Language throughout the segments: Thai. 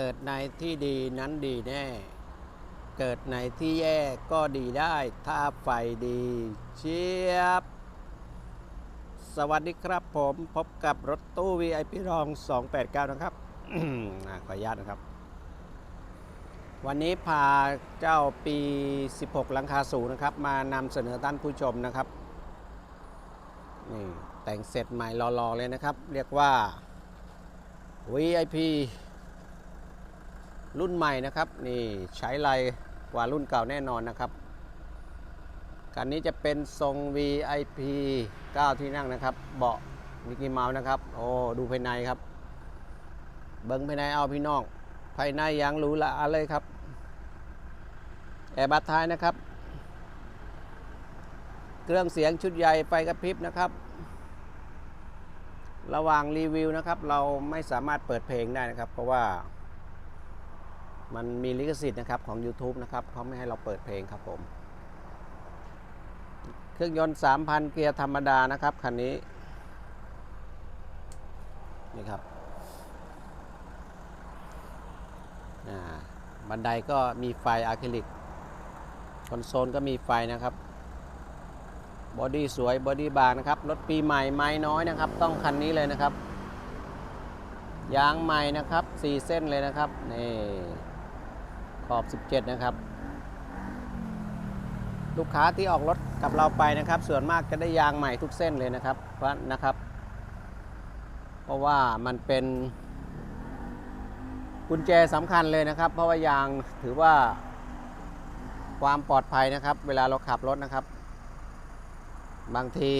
เกิดในที่ดีนั้นดีแน่ เกิดในที่แย่ก็ดีได้ถ้าไฟดี เชียบ สวัสดีครับผมพบกับรถตู้ VIP รอง 289 นะครับขออนุญาตนะครับ วันนี้พาเจ้าปี 16 หลังคาสูงนะครับ มานำเสนอท่านผู้ชมนะครับนี่แต่งเสร็จใหม่รอๆเลยนะครับ เรียกว่า VIP รุ่นใหม่นะครับนี่ใช้ไรกว่ารุ่นเก่าแน่นอนนะครับคันนี้จะเป็นทรง VIP 9 ที่นั่งนะครับ เบาะมิกกี้เมาส์นะครับ โอ้ดูภายในครับ เบิ้งภายในเอาพี่น้อง ภายในยังหรูหราเลยครับ แอร์บัตท้ายนะครับ เครื่องเสียงชุดใหญ่ไฟกระพริบนะครับ ระหว่างรีวิวนะครับ เราไม่สามารถเปิดเพลงได้นะครับ เพราะว่า มันมีลิขสิทธิ์นะครับของ YouTube นะครับเขาไม่ให้เราเปิดเพลงครับผม เครื่องยนต์ 3,000 เกียร์ธรรมดานะครับคันนี้ นี่ครับบันไดก็มีไฟอะคริลิก คอนโซลก็มีไฟนะครับ บอดี้สวย บอดี้บางนะครับ รถปีใหม่ไม้น้อยนะครับ ต้องคันนี้เลยนะครับยางใหม่นะครับ 4 เส้นเลยนะครับ นี่ ขอบ 17 นะครับ ลูกค้าที่ออกรถกับเราไปนะครับ ส่วนมากจะได้ยางใหม่ทุกเส้นเลยนะครับเพราะนะครับ เพราะว่ามันเป็นกุญแจสำคัญเลยนะครับ เพราะว่ายางถือว่าความปลอดภัยนะครับ เวลาเราขับรถนะครับ บางที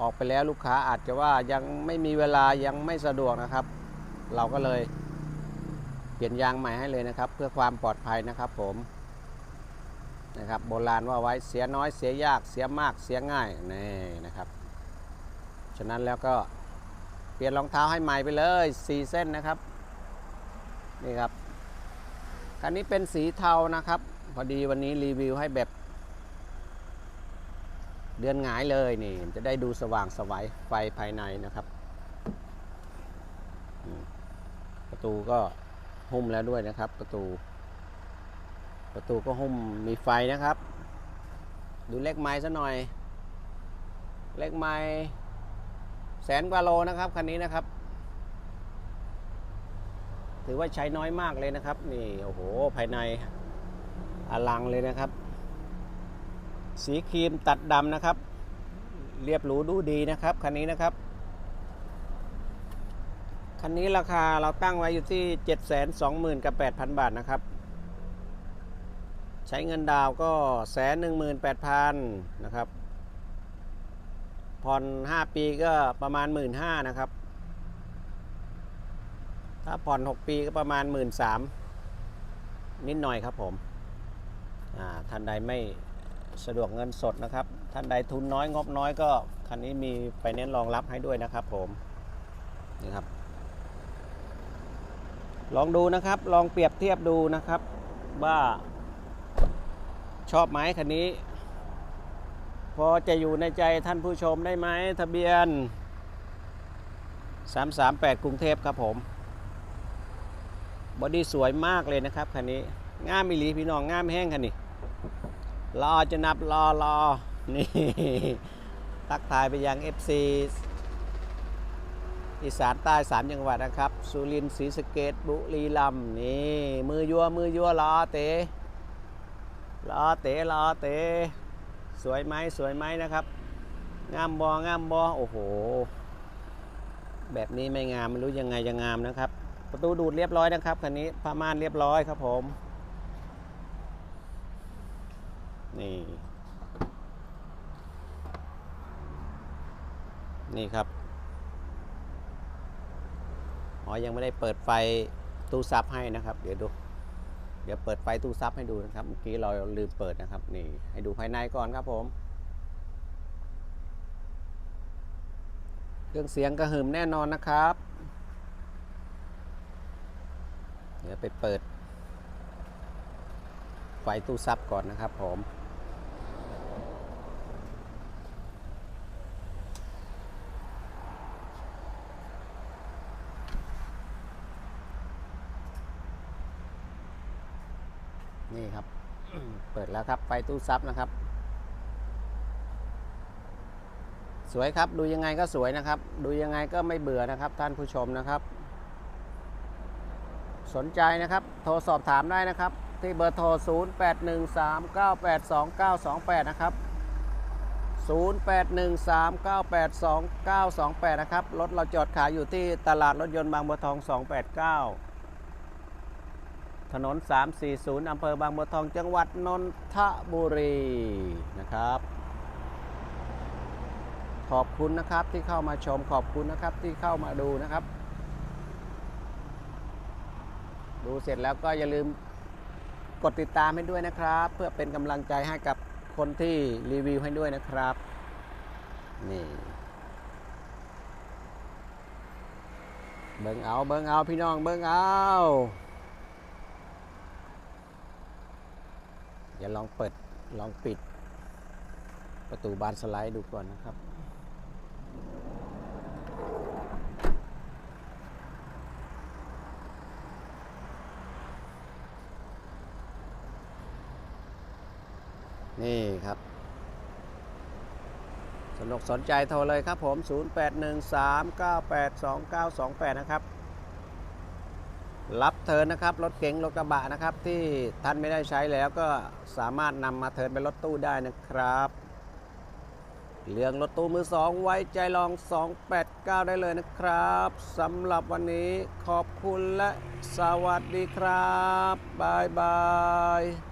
ออกไปแล้วลูกค้าอาจจะว่ายังไม่มีเวลายังไม่สะดวกนะครับ เราก็เลย ปลี่ยนยางใหม่ให้เลยนะครับ เพื่อความปลอดภัยนะครับผมนะครับโบราณว่าไว้เสียน้อยเสียยากเสียมากเสียง่ายนี่นะครับ ฉะนั้นแล้วก็เปลี่ยนรองเท้าให้ใหม่ไปเลย4เส้นนะครับนี่ครับคันนี้เป็นสีเทานะครับ พอดีวันนี้รีวิวให้แบบ เดือนหงายเลยนี่ จะได้ดูสว่างสวัยไฟภายในนะครับ ประตูก็ หุ้มแล้วด้วยนะครับ ประตู ประตูก็หุ้มมีไฟนะครับ ดูเลขไม้ซะหน่อย เลขไม้แสนกว่าโลนะครับคันนี้นะครับ ถือว่าใช้น้อยมากเลยนะครับ นี่โอ้โหภายในอลังเลยนะครับ สีครีมตัดดำนะครับ เรียบหรูดูดีนะครับคันนี้นะครับ คันนี้ราคาเราตั้งไว้อยู่ที่ 720,000 กับ 8,000 บาทนะครับ ใช้เงินดาวก็แสนหนึ่งหมื่นแปดพันนะครับ ผ่อน 5 ปีก็ประมาณ 1 5ื่นนะครับ ถ้าผ่อน 6 ปีก็ประมาณ 1 3ื่นนิดหน่อยครับผมอ่าท่านใดไม่สะดวกเงินสดนะครับ ท่านใดทุนน้อยงบน้อยก็ คันนี้มีไฟแนนซ์รองรับให้ด้วยนะครับผมนี่ครับ ลองดูนะครับ ลองเปรียบเทียบดูนะครับ ว่า ชอบไหมคันนี้ พอจะอยู่ในใจท่านผู้ชมได้ไหมทะเบียน 338 กรุงเทพครับผมบอดี้สวยมากเลยนะครับคันนี้ง่ามมิลีพี่น้องง่ามแห้งคันนี้รอจะนับรอรอนี่ทักทายไปยัง FC อีสานใต้สามจังหวัดนะครับ สุรินทร์ศรีสะเกดบุรีรัมย์นี่มือยัวมือยัวรอเตะรอเตะรอเตะสวยไหมสวยไหมนะครับ งามบองามบอโอ้โห แบบนี้ไม่งามไม่รู้ยังไงจะงามนะครับ ประตูดูดเรียบร้อยนะครับคันนี้ผ้าม่านเรียบร้อยครับผมนี่นี่ครับ อ๋อยังไม่ได้เปิดไฟตู้ซับให้นะครับ เดี๋ยวดู เดี๋ยวเปิดไฟตู้ซับให้ดูนะครับ เมื่อกี้เราลืมเปิดนะครับ นี่ ให้ดูภายในก่อนครับผม เครื่องเสียงกระหึ่มแน่นอนนะครับ เดี๋ยวไปเปิด ไฟตู้ซับก่อนนะครับผม นี่ครับ เปิดแล้วครับไฟตู้ซับนะครับ สวยครับดูยังไงก็สวยนะครับ ดูยังไงก็ไม่เบื่อนะครับ ท่านผู้ชมนะครับ สนใจนะครับ โทรสอบถามได้นะครับ ที่เบอร์โทร 0813982928 นะครับ 0813982928 นะครับรถเราจอดขายอยู่ที่ตลาดรถยนต์บางบัวทอง 289 ถนน 340 อำเภอบางบัวทอง จังหวัดนนทบุรีนะครับ ขอบคุณนะครับที่เข้ามาชม ขอบคุณนะครับที่เข้ามาดูนะครับ ดูเสร็จแล้วก็อย่าลืมกดติดตามให้ด้วยนะครับ เพื่อเป็นกำลังใจให้กับคนที่รีวิวให้ด้วยนะครับ นี่เบิ่งเอา เบิ่งเอา พี่น้อง เบิ่งเอา อย่าลองเปิดลองปิด ประตูบานสไลด์ดูก่อนนะครับ นี่ครับ สนุกสนใจโทรเลยครับผม 0813982928 นะครับ รับเทินนะครับ รถเก๋งรถกระบะนะครับ ที่ท่านไม่ได้ใช้แล้วก็สามารถนำมาเทินเป็นรถตู้ได้นะครับเรื่องรถตู้มือสองไว้ใจลอง 289 ได้เลยนะครับสำหรับวันนี้ขอบคุณและสวัสดีครับ บายบาย